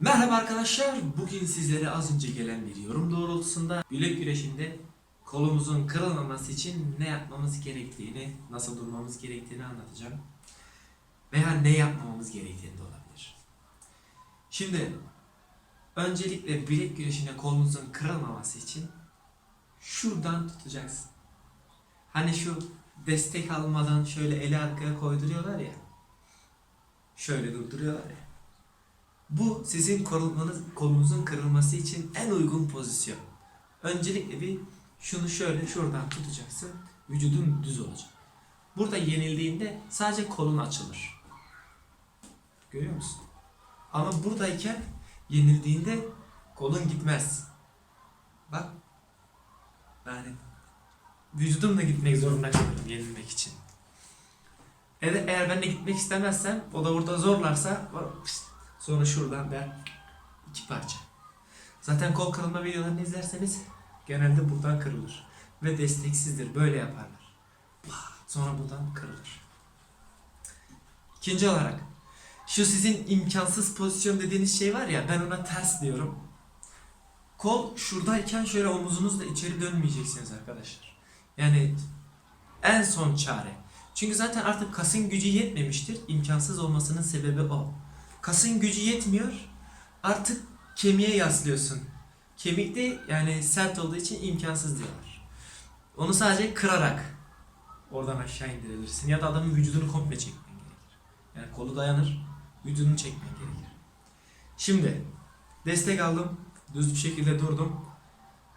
Merhaba arkadaşlar. Bugün sizlere az önce gelen bir yorum doğrultusunda bilek güreşinde kolumuzun kırılmaması için ne yapmamız gerektiğini, nasıl durmamız gerektiğini anlatacağım. Veya ne yapmamamız gerektiğini de olabilir. Şimdi öncelikle bilek güreşinde kolunuzun kırılmaması için şuradan tutacaksın. Hani şu destek almadan şöyle eli arkaya koyduruyorlar ya. Şöyle durduruyorlar ya. Bu sizin korunmanız, kolunuzun kırılması için en uygun pozisyon. Öncelikle bir şunu şöyle şuradan tutacaksın. Vücudun düz olacak. Burada yenildiğinde sadece kolun açılır. Görüyor musun? Ama buradayken yenildiğinde kolun gitmez. Bak. Yani vücudumla gitmek zorunda kalırım yenilmek için. Eğer, eğer ben de gitmek istemezsem o da burada zorlarsa pişt, Sonra şuradan ben iki parça. Zaten kol kırılma videolarını izlerseniz genelde buradan kırılır. Ve desteksizdir. Böyle yaparlar. Sonra buradan kırılır. İkinci olarak şu sizin imkansız pozisyon dediğiniz şey var ya ben ona ters diyorum. Kol şuradayken şöyle omuzunuzla içeri dönmeyeceksiniz arkadaşlar. Yani en son çare. Çünkü zaten artık kasın gücü yetmemiştir. İmkansız olmasının sebebi o. Kasın gücü yetmiyor. Artık kemiğe yaslıyorsun. Kemik de yani sert olduğu için imkansız diyorlar. Onu sadece kırarak oradan aşağı indirebilirsin. Ya da adamın vücudunu komple çekmen gerekir. Yani kolu dayanır, vücudunu çekmen gerekir. Şimdi destek aldım. Düz bir şekilde durdum.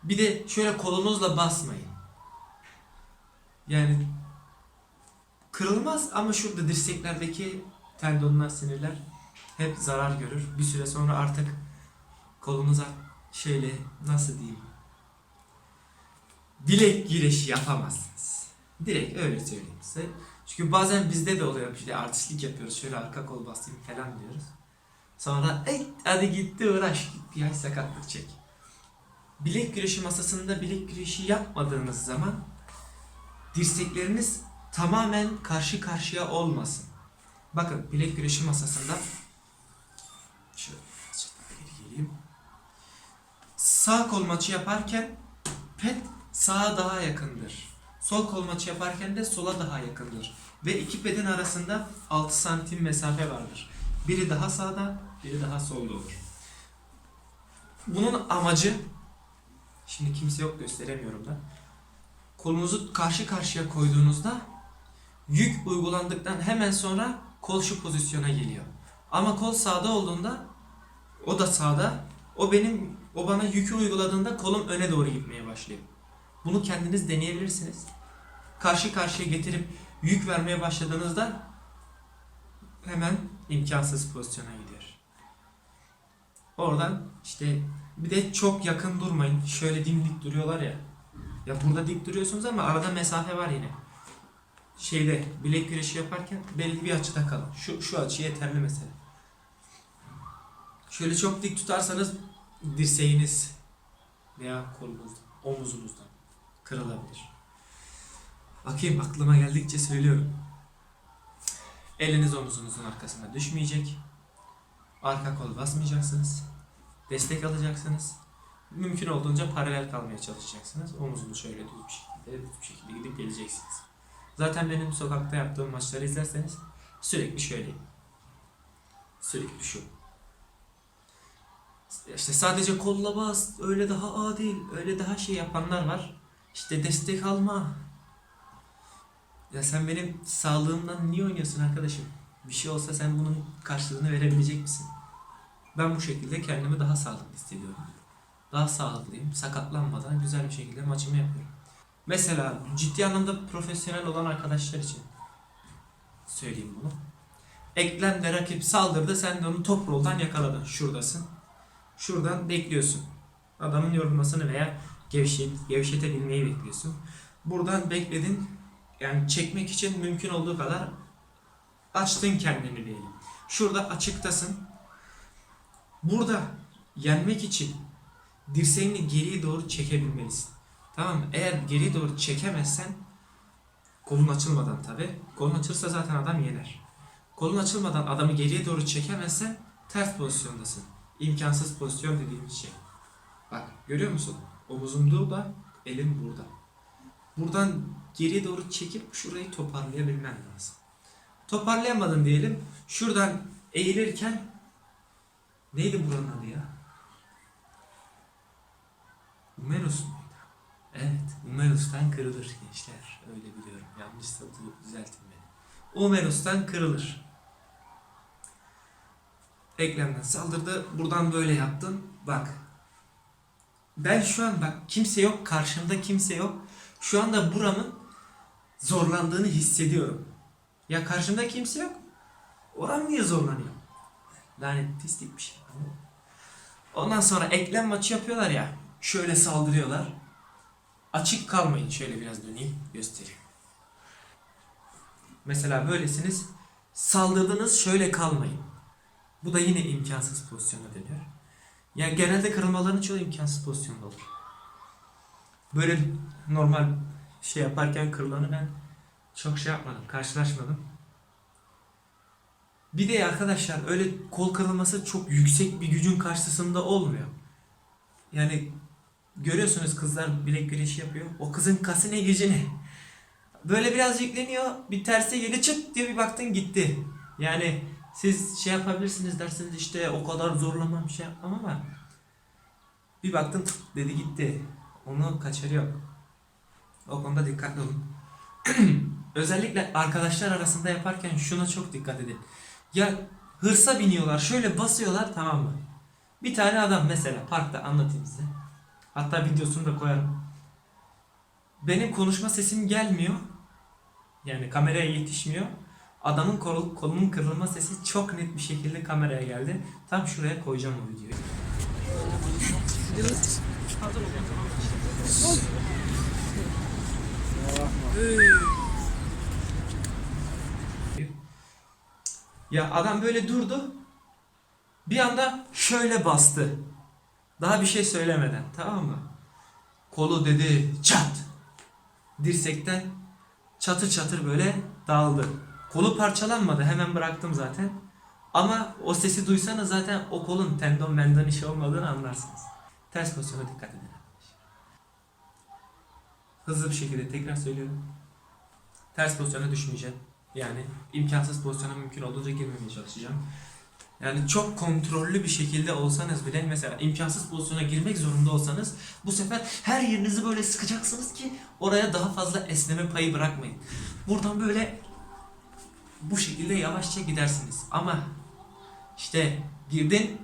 Bir de şöyle kolunuzla basmayın. Yani kırılmaz ama şurada dirseklerdeki tendonlar, sinirler hep zarar görür. Bir süre sonra artık kolunuza şöyle nasıl diyeyim bilek güreşi yapamazsınız. Direkt öyle söyleyeyim size. Çünkü bazen bizde de oluyor işte artistlik yapıyoruz. Şöyle arka kol basayım falan diyoruz. Sonra ey hadi gitti uğraş bir ay sakatlık çek. Bilek güreşi masasında bilek güreşi yapmadığınız zaman dirsekleriniz tamamen karşı karşıya olmasın. Bakın bilek güreşi masasında Sağ kol maçı yaparken pet sağa daha yakındır. Sol kol maçı yaparken de sola daha yakındır. Ve iki pedin arasında 6 santim mesafe vardır. Biri daha sağda, biri daha solda olur. Bunun amacı, şimdi kimse yok gösteremiyorum da. Kolunuzu karşı karşıya koyduğunuzda yük uygulandıktan hemen sonra kol şu pozisyona geliyor. Ama kol sağda olduğunda o da sağda. O benim o bana yükü uyguladığında kolum öne doğru gitmeye başlıyor. Bunu kendiniz deneyebilirsiniz. Karşı karşıya getirip yük vermeye başladığınızda hemen imkansız pozisyona gidiyor. Oradan işte bir de çok yakın durmayın. Şöyle dimdik duruyorlar ya. Ya burada dik duruyorsunuz ama arada mesafe var yine. Şeyde bilek güreşi yaparken belli bir açıda kalın. Şu şu açı yeterli mesela. Şöyle çok dik tutarsanız dirseğiniz veya kolunuz, omuzunuzdan kırılabilir. Bakayım aklıma geldikçe söylüyorum. Eliniz omuzunuzun arkasına düşmeyecek. Arka kol basmayacaksınız. Destek alacaksınız. Mümkün olduğunca paralel kalmaya çalışacaksınız. Omuzunu şöyle düz bir şekilde, düz bir şekilde gidip geleceksiniz. Zaten benim sokakta yaptığım maçları izlerseniz sürekli şöyleyim. Sürekli şu. İşte sadece kolla bas, öyle daha adil, öyle daha şey yapanlar var. İşte destek alma. Ya sen benim sağlığımdan niye oynuyorsun arkadaşım? Bir şey olsa sen bunun karşılığını verebilecek misin? Ben bu şekilde kendimi daha sağlıklı hissediyorum. Daha sağlıklıyım. Sakatlanmadan güzel bir şekilde maçımı yapıyorum. Mesela ciddi anlamda profesyonel olan arkadaşlar için söyleyeyim bunu. Eklemde rakip saldırdı sen de onu top roldan yakaladın. Şuradasın. Şuradan bekliyorsun. Adamın yorulmasını veya gevşet, gevşetebilmeyi bekliyorsun. Buradan bekledin. Yani çekmek için mümkün olduğu kadar açtın kendini diyelim. Şurada açıktasın. Burada yenmek için dirseğini geriye doğru çekebilmelisin. Tamam mı? Eğer geriye doğru çekemezsen kolun açılmadan tabi. Kolun açılırsa zaten adam yener. Kolun açılmadan adamı geriye doğru çekemezsen ters pozisyondasın. İmkansız pozisyon dediğimiz şey. Bak görüyor musun? Omuzum burada, elim burada. Buradan geriye doğru çekip şurayı toparlayabilmen lazım. Toparlayamadın diyelim. Şuradan eğilirken neydi buranın adı ya? Umerus muydu? Evet, Umerus'tan kırılır gençler. Öyle biliyorum. Yanlışsa du- düzeltin beni. Umerus'tan kırılır. Eklemden saldırdı. Buradan böyle yaptın. Bak. Ben şu an bak kimse yok. Karşımda kimse yok. Şu anda buramın zorlandığını hissediyorum. Ya karşımda kimse yok. Oram niye zorlanıyor? Lanet pislik bir şey. Ondan sonra eklem maçı yapıyorlar ya. Şöyle saldırıyorlar. Açık kalmayın. Şöyle biraz döneyim göstereyim. Mesela böylesiniz. Saldırdınız şöyle kalmayın. Bu da yine imkansız pozisyona dönüyor. Yani genelde kırılmaların çoğu imkansız pozisyonda olur. Böyle normal şey yaparken kırılanı ben çok şey yapmadım, karşılaşmadım. Bir de arkadaşlar öyle kol kırılması çok yüksek bir gücün karşısında olmuyor. Yani görüyorsunuz kızlar bilek güreşi yapıyor. O kızın kası ne gücü ne? Böyle biraz yükleniyor. Bir terse geli çıt diye bir baktın gitti. Yani siz şey yapabilirsiniz dersiniz işte o kadar zorlamam şey yapmam ama bir baktın tık dedi gitti. Onu kaçarı yok. O konuda dikkatli olun. Özellikle arkadaşlar arasında yaparken şuna çok dikkat edin. Ya hırsa biniyorlar şöyle basıyorlar tamam mı? Bir tane adam mesela parkta anlatayım size. Hatta videosunu da koyarım. Benim konuşma sesim gelmiyor. Yani kameraya yetişmiyor. Adamın kol, kolunun kırılma sesi çok net bir şekilde kameraya geldi. Tam şuraya koyacağım o videoyu. Ya adam böyle durdu. Bir anda şöyle bastı. Daha bir şey söylemeden tamam mı? Kolu dedi çat. Dirsekten çatır çatır böyle dağıldı. Kolu parçalanmadı hemen bıraktım zaten. Ama o sesi duysanız zaten o kolun tendon mendon işi olmadığını anlarsınız. Ters pozisyona dikkat edin. Hızlı bir şekilde tekrar söylüyorum. Ters pozisyona düşmeyeceğim. Yani imkansız pozisyona mümkün olduğunca girmemeye çalışacağım. Yani çok kontrollü bir şekilde olsanız bile mesela imkansız pozisyona girmek zorunda olsanız bu sefer her yerinizi böyle sıkacaksınız ki oraya daha fazla esneme payı bırakmayın. Buradan böyle bu şekilde yavaşça gidersiniz. Ama işte girdin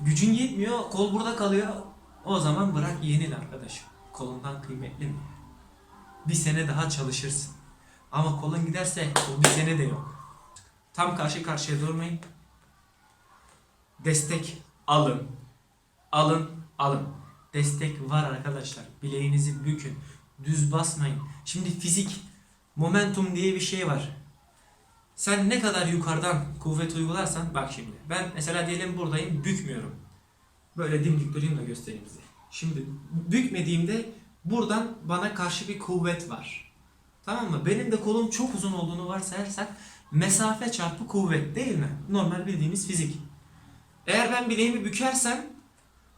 gücün yetmiyor kol burada kalıyor o zaman bırak yenil arkadaşım. Kolundan kıymetli mi? Bir sene daha çalışırsın. Ama kolun giderse o bir sene de yok. Tam karşı karşıya durmayın. Destek alın. Alın, alın. Destek var arkadaşlar. Bileğinizi bükün. Düz basmayın. Şimdi fizik, momentum diye bir şey var. Sen ne kadar yukarıdan kuvvet uygularsan, bak şimdi. Ben mesela diyelim buradayım, bükmüyorum. Böyle dimdik durayım da göstereyim size. Şimdi bükmediğimde buradan bana karşı bir kuvvet var. Tamam mı? Benim de kolum çok uzun olduğunu varsayarsak mesafe çarpı kuvvet değil mi? Normal bildiğimiz fizik. Eğer ben bileğimi bükersem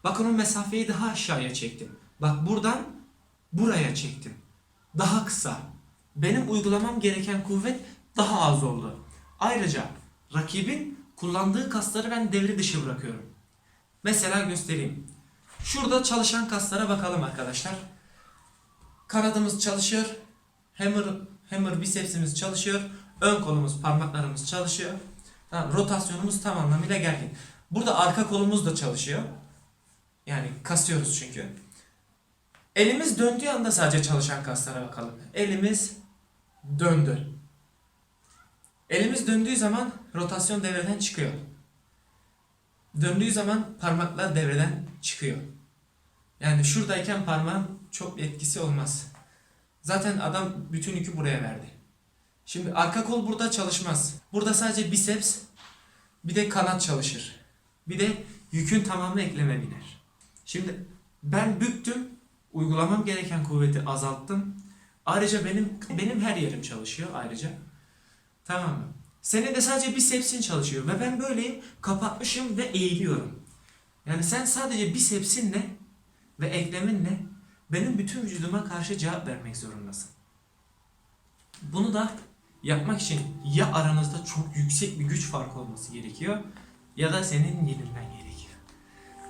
bakın o mesafeyi daha aşağıya çektim. Bak buradan buraya çektim. Daha kısa. Benim uygulamam gereken kuvvet daha az oldu. Ayrıca rakibin kullandığı kasları ben devre dışı bırakıyorum. Mesela göstereyim. Şurada çalışan kaslara bakalım arkadaşlar. Kanadımız çalışıyor. Hammer, hammer bisepsimiz çalışıyor. Ön kolumuz, parmaklarımız çalışıyor. Tamam, rotasyonumuz tam anlamıyla gergin. Burada arka kolumuz da çalışıyor. Yani kasıyoruz çünkü. Elimiz döndüğü anda sadece çalışan kaslara bakalım. Elimiz döndü. Elimiz döndüğü zaman rotasyon devreden çıkıyor. Döndüğü zaman parmaklar devreden çıkıyor. Yani şuradayken parmağın çok etkisi olmaz. Zaten adam bütün yükü buraya verdi. Şimdi arka kol burada çalışmaz. Burada sadece biceps bir de kanat çalışır. Bir de yükün tamamı ekleme biner. Şimdi ben büktüm, uygulamam gereken kuvveti azalttım. Ayrıca benim benim her yerim çalışıyor ayrıca. Tamam mı? Senin de sadece bicepsin çalışıyor ve ben böyleyim, kapatmışım ve eğiliyorum. Yani sen sadece bisepsinle ve ekleminle benim bütün vücuduma karşı cevap vermek zorundasın. Bunu da yapmak için ya aranızda çok yüksek bir güç farkı olması gerekiyor ya da senin yenilmen gerekiyor.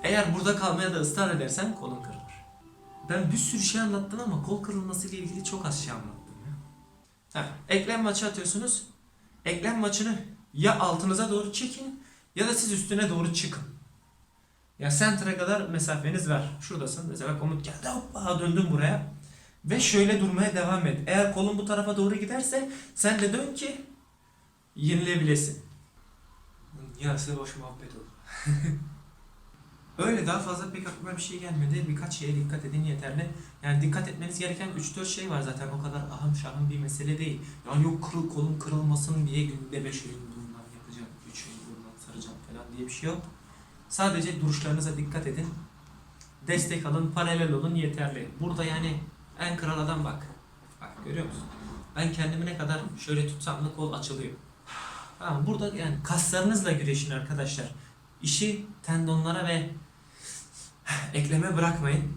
Eğer burada kalmaya da ısrar edersen kolun kırılır. Ben bir sürü şey anlattım ama kol kırılması ile ilgili çok az şey anlattım ya. Ha, eklem maçı atıyorsunuz. Eklem maçını ya altınıza doğru çekin ya da siz üstüne doğru çıkın. Ya center'a kadar mesafeniz var. Şuradasın. Mesela komut geldi. Hoppa döndün buraya. Ve şöyle durmaya devam et. Eğer kolun bu tarafa doğru giderse sen de dön ki yenilebilesin. Yarısı boş muhabbet oldu. Öyle daha fazla pek aklıma bir şey gelmedi. Birkaç şeye dikkat edin yeterli. Yani dikkat etmeniz gereken 3-4 şey var zaten. O kadar ahım şahım bir mesele değil. Yani yok kırıl kolum kırılmasın diye günde 5 oyun bunlar yapacağım. 3 oyun bunlar saracağım falan diye bir şey yok. Sadece duruşlarınıza dikkat edin. Destek alın, paralel olun yeterli. Burada yani en kral adam bak. Bak görüyor musun? Ben kendimi ne kadar şöyle tutsam da kol açılıyor. Tamam burada yani kaslarınızla güreşin arkadaşlar. İşi tendonlara ve ekleme bırakmayın.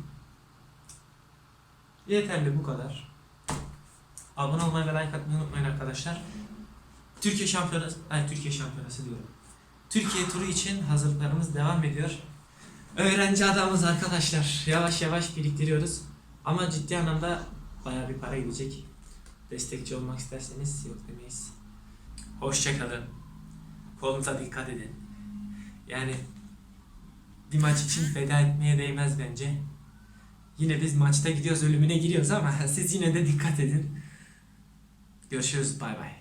Yeterli bu kadar. Abone olmayı ve like atmayı unutmayın arkadaşlar. Türkiye şampiyonası, ay Türkiye şampiyonası diyorum. Türkiye turu için hazırlıklarımız devam ediyor. Öğrenci adamız arkadaşlar. Yavaş yavaş biriktiriyoruz. Ama ciddi anlamda bayağı bir para gidecek. Destekçi olmak isterseniz yok demeyiz. Hoşçakalın. Kolunuza dikkat edin. Yani bir maç için feda etmeye değmez bence. Yine biz maçta gidiyoruz ölümüne giriyoruz ama siz yine de dikkat edin. Görüşürüz bay bay.